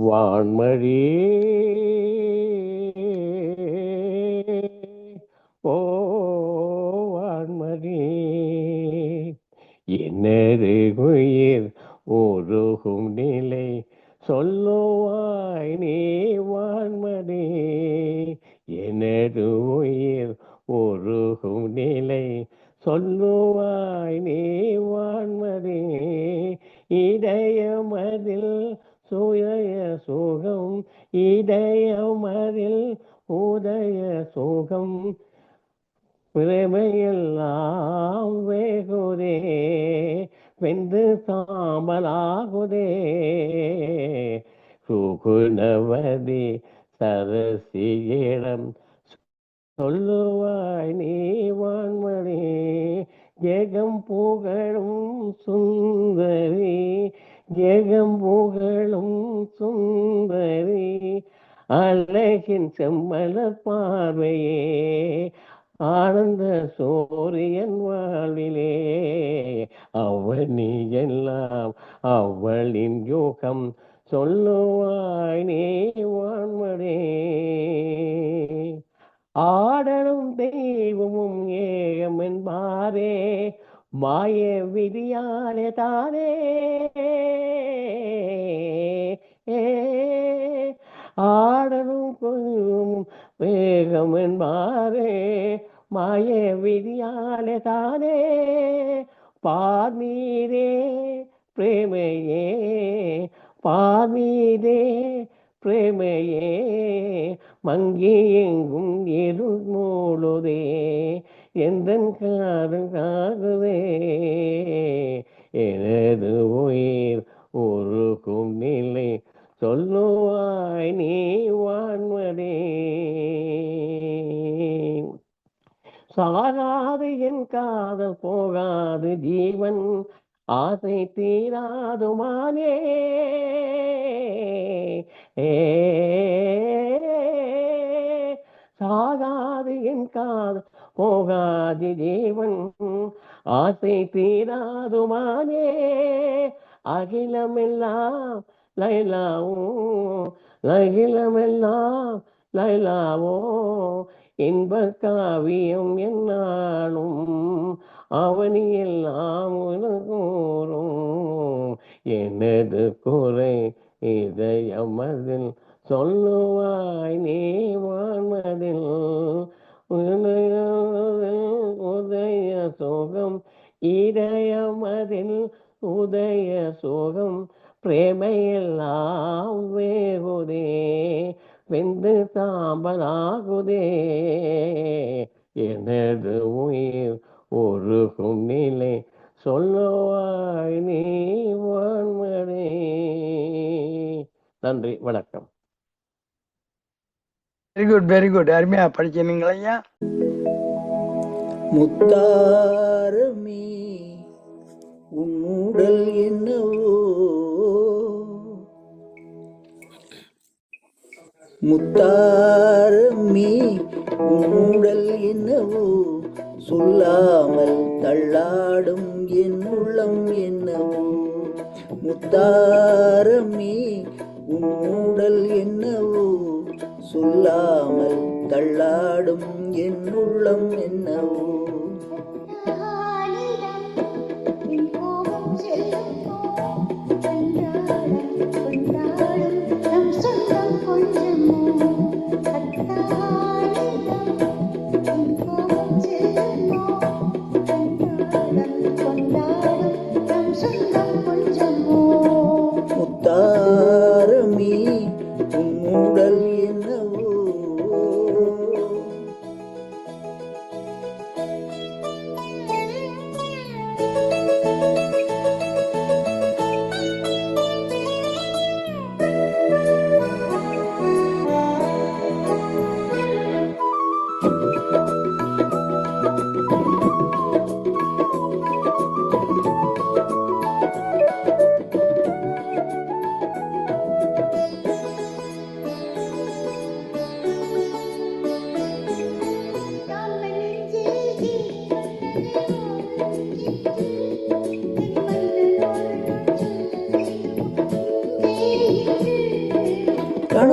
வான்மழி. ஓ வான்மழி. என்னது உயிர் உருகும் நிலை. சொல்லுவாய் நீ வான்மணி எனது உயிர் உருகும் நிலை. சொல்லுவாய் நீ வான்மணி இதயமதில் சுய சோகம் இதயமதில் உதய சோகம். பிரமையெல்லாம் வேகுதே வெந்து சாம்பலாகுதே. சுகுணவதி சரசியிடம் சொல்லுவாய் நீ வான்மணி ஜெகம் புகழும் சுந்தரி. ஜெகம் புகழும் சுந்தரி அழகின் செம்மல பார்வையே ஆனந்த சூரியன் வாழ்விலே. அவனி எல்லாம் அவளின் யோகம் சொல்லுவாய் நீ வான்மடே. ஆடலும் தெய்வமும் ஏகம் என்பாரே மாய விதியாலே தானே. ஆடலும் கொஞ்சம் வேகம் என்பாரே. மாய விதியாலே தானே. பார்மீரே பிரேமையே பார்மீரே பிரேமையே. மங்கி எங்கும் இருள் மூழுதே எந்த காதல் எனது உயிர் உருகும் நிலை சொல்லுவாய் நீ வான்மதே. சாகாது என் காதல் போகாது ஜீவன் ஆசை தீராதுமானே ஏ சாகாது என் காதல் போகாதி தேவன். ஆசை தீராதுமானே. அகிலமெல்லாம் லைலாவோ அகிலமெல்லாம் லைலாவோ. இன்ப காவியம் என்னானும் அவனியெல்லாம் எனது குறை இதயமதில் சொல்லுவாய் நீ வான்மதில் உதய சோகம் இதயமதில் உதய சோகம் பிரேமையெல்லாம் வேகுதே வெந்து சாம்பலாகுதே. எனது உயிர் ஒரு நிலை சொல்லுவாய் நீ நன்றி வணக்கம். வெரி குட் வெரி குட் அருமையா படிச்சீங்களா முத்தாரமே உன் உடல் என்னவோ? முத்தாரமே உன் உடல் என்னவோ? சொல்லாமல் தள்ளாடும் என் உள்ளம் என்னவோ? முத்தாரமே உன் உடல் என்னவோ? சொல்லாமல் தள்ளாடும் என் உள்ளம் என்னவோ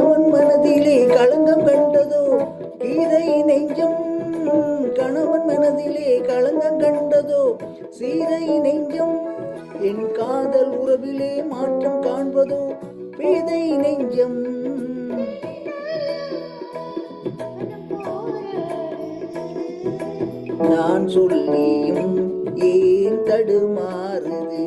கணவன் மனதிலே களங்கம் கண்டதோ? கீதை நெஞ்சம் கணவன் மனதிலே களங்கம் கண்டதோ? சீதை நெஞ்சம் என் காதல் உறவிலே மாற்றம் காண்பதோ? பேதை நெஞ்சம். நான் சொல்லியும் ஏன் தடுமாறுது?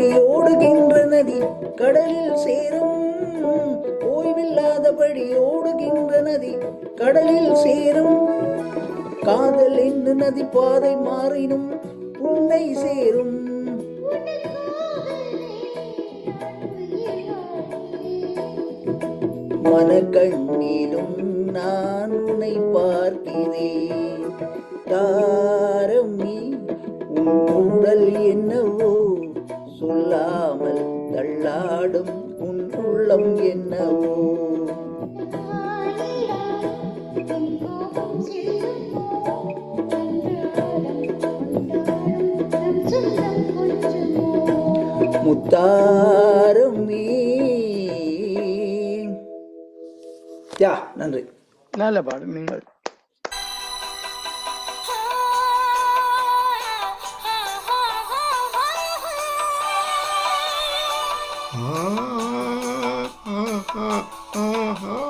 ஓய்வில்லாதபடி ஓடுகின்ற நதி கடலில் சேரும். ஓய்வில்லாதபடி ஓடுகின்ற நதி கடலில் சேரும். காதல் என்று நதி பாதை மாறினும் உன்னை சேரும். மனக்கண்ணிலும் நான் உன்னை பார்க்கிறேன். தாரம் நீ உன் உடல் என் முத்தாரமே யா நன்றி. நல்ல பாடு நீங்கள். என்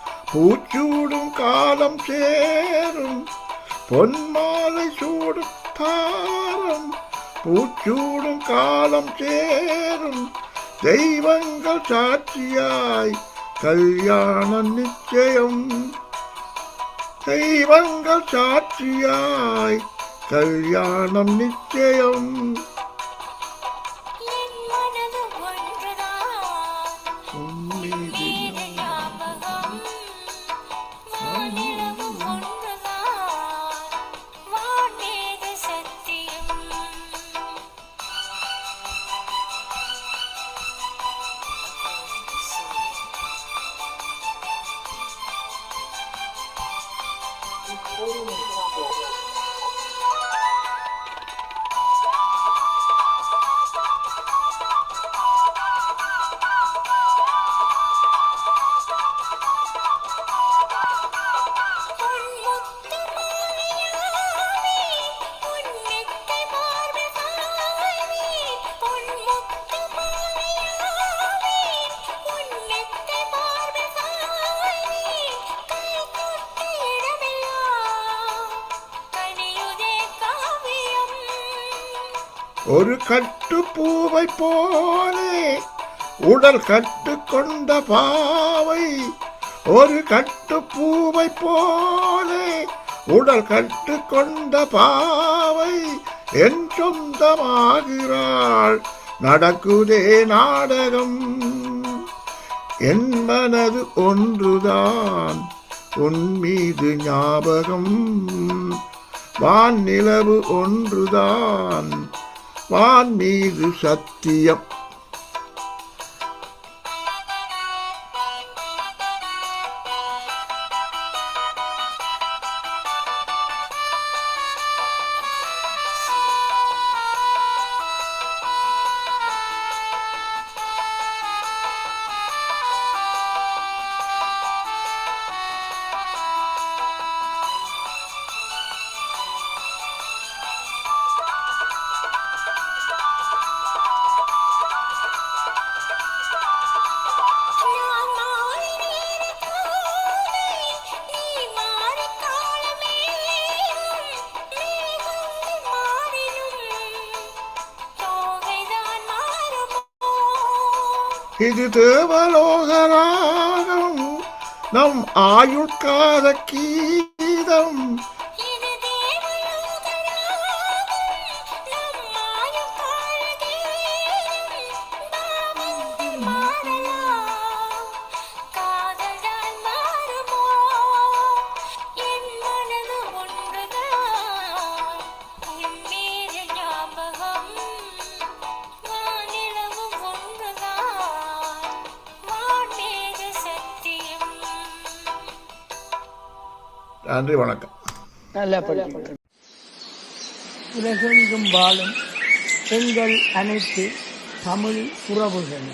பூச்சூடும் காலம் சேரும். பொன்மாலை சூடும் தாரம். பூச்சூடும் காலம் சேரும். தெய்வங்கள் சாட்சியாய் கல்யாணம் நிச்சயம். தெய்வங்கள் சாட்சியாய் கல்யாணம் நிச்சயம். ஒரு கட்டு பூவை போலே உடல் கட்டு கொண்ட பாவை. ஒரு கட்டு பூவை போலே உடல் கட்டு கொண்ட பாவை. என் சொந்தமாகிறாள் நடக்குதே நாடகம். என் மனது ஒன்றுதான் உன் மீது ஞாபகம். வான் நிலவு ஒன்றுதான் வான் மீது சத்தியம். இது தேவலோகராகம். நம் ஆயுட்காத கீதம். நன்றி வணக்கம். நல்லா படிச்சீங்க உலகெங்கும் வாழும் பெண்கள் அனைத்து தமிழ் உறவுகள்